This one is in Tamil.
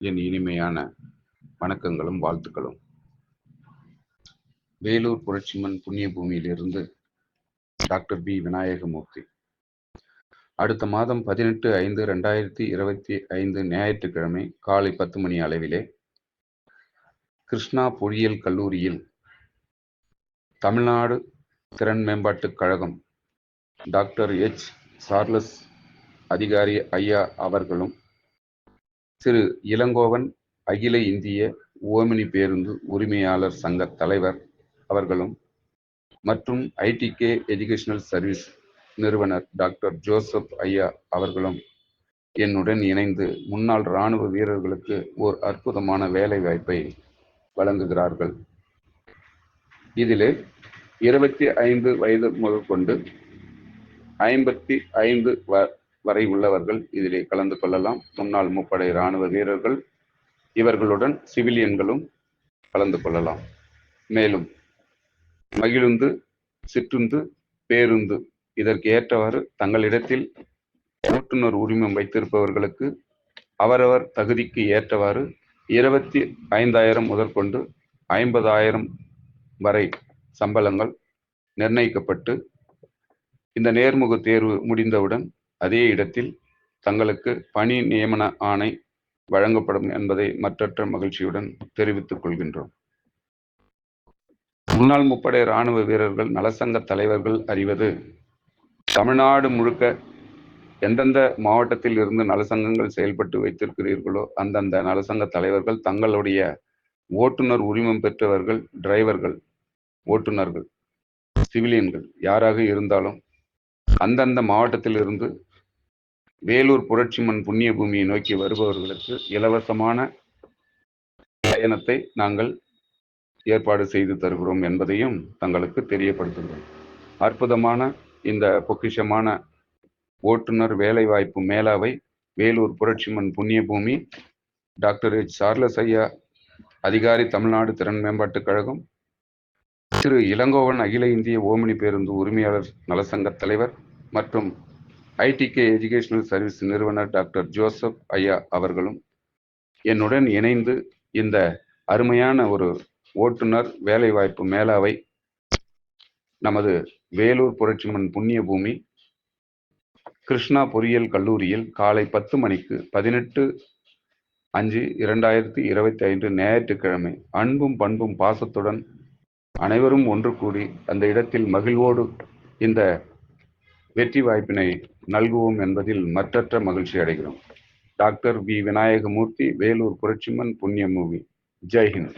என் இனிமையான வணக்கங்களும் வாழ்த்துக்களும். வேலூர் புரட்சிமன் புண்ணிய பூமியிலிருந்து டாக்டர் பி. விநாயகமூர்த்தி. அடுத்த மாதம் பதினெட்டு ஐந்து ரெண்டாயிரத்தி இருபத்தி ஐந்து ஞாயிற்றுக்கிழமை காலை பத்து மணி அளவிலே கிருஷ்ணா பொறியியல் கல்லூரியில் தமிழ்நாடு திறன் மேம்பாட்டுக் கழகம் டாக்டர் எச். சார்லஸ் அதிகாரி ஐயா அவர்களும் திரு இளங்கோவன் அகில இந்திய ஓமினி பேருந்து உரிமையாளர் சங்க தலைவர் அவர்களும் மற்றும் ஐடிகே எஜுகேஷனல் சர்வீஸ் நிறுவனர் டாக்டர் ஜோசப் ஐயா அவர்களும் என்னுடன் இணைந்து முன்னாள் இராணுவ வீரர்களுக்கு ஓர் அற்புதமான வேலை வாய்ப்பை வழங்குகிறார்கள். இதிலே இருபத்தி ஐந்து வயது முதற்கொண்டு ஐம்பத்தி ஐந்து வ வரை உள்ளவர்கள் இதிலே கலந்து கொள்ளலாம். முன்னாள் முப்படை இராணுவ வீரர்கள் இவர்களுடன் சிவிலியன்களும் கலந்து கொள்ளலாம். மேலும் மகிழுந்து சிற்றுந்து பேருந்து இதற்கு ஏற்றவாறு தங்களிடத்தில் ஓட்டுநர் உரிமம் வைத்திருப்பவர்களுக்கு அவரவர் தகுதிக்கு ஏற்றவாறு இருபத்தி ஐந்தாயிரம் முதற்கொண்டு ஐம்பதாயிரம் வரை சம்பளங்கள் நிர்ணயிக்கப்பட்டு இந்த நேர்முக தேர்வு முடிந்தவுடன் அதே இடத்தில் தங்களுக்கு பணி நியமன ஆணை வழங்கப்படும் என்பதை மற்றற்ற மகிழ்ச்சியுடன் தெரிவித்துக் கொள்கின்றோம். முன்னாள் முப்படை இராணுவ வீரர்கள் நலசங்க தலைவர்கள் அறிவது தமிழ்நாடு முழுக்க எந்தெந்த மாவட்டத்தில் இருந்து நலசங்கங்கள் செயல்பட்டு வைத்திருக்கிறீர்களோ அந்தந்த நலசங்க தலைவர்கள் தங்களுடைய ஓட்டுநர் உரிமம் பெற்றவர்கள் டிரைவர்கள் ஓட்டுநர்கள் சிவிலியன்கள் யாராக இருந்தாலும் அந்தந்த மாவட்டத்தில் இருந்து வேலூர் புரட்சிமன் புண்ணிய பூமியை நோக்கி வருபவர்களுக்கு இலவசமான பயணத்தை நாங்கள் ஏற்பாடு செய்து தருகிறோம் என்பதையும் தங்களுக்கு தெரியப்படுத்துகிறோம். அற்புதமான இந்த பொக்கிஷமான ஓட்டுநர் வேலைவாய்ப்பு மேலாவை வேலூர் புரட்சிமன் புண்ணிய பூமி டாக்டர் எச். சார்லஸ் ஐயா அதிகாரி தமிழ்நாடு திறன் மேம்பாட்டுக் கழகம் திரு. இளங்கோவன் அகில இந்திய ஓமினி பேருந்து உரிமையாளர் நலசங்க தலைவர் மற்றும் ஐடிகே எஜுகேஷனல் சர்வீஸ் நிறுவனர் டாக்டர் ஜோசப் ஐயா அவர்களும் என்னுடன் இணைந்து இந்த அருமையான ஒரு ஓட்டுநர் வேலைவாய்ப்பு மேலாவை நமது வேலூர் புரட்சிமன் புண்ணிய பூமி கிருஷ்ணா பொறியியல் கல்லூரியில் காலை பத்து மணிக்கு பதினெட்டு அஞ்சு இரண்டாயிரத்தி இருபத்தி ஐந்து ஞாயிற்றுக்கிழமை அன்பும் பண்பும் பாசத்துடன் அனைவரும் ஒன்று கூடி அந்த இடத்தில் மகிழ்வோடு இந்த வெற்றி வாய்ப்பினை நல்குவோம் என்பதில் மற்றற்ற மகிழ்ச்சி அடைகிறோம். Doctor V. விநாயகமூர்த்தி வேலூர் புரட்சிமன் புண்ணியமூவி. ஜெய்ஹிந்த்.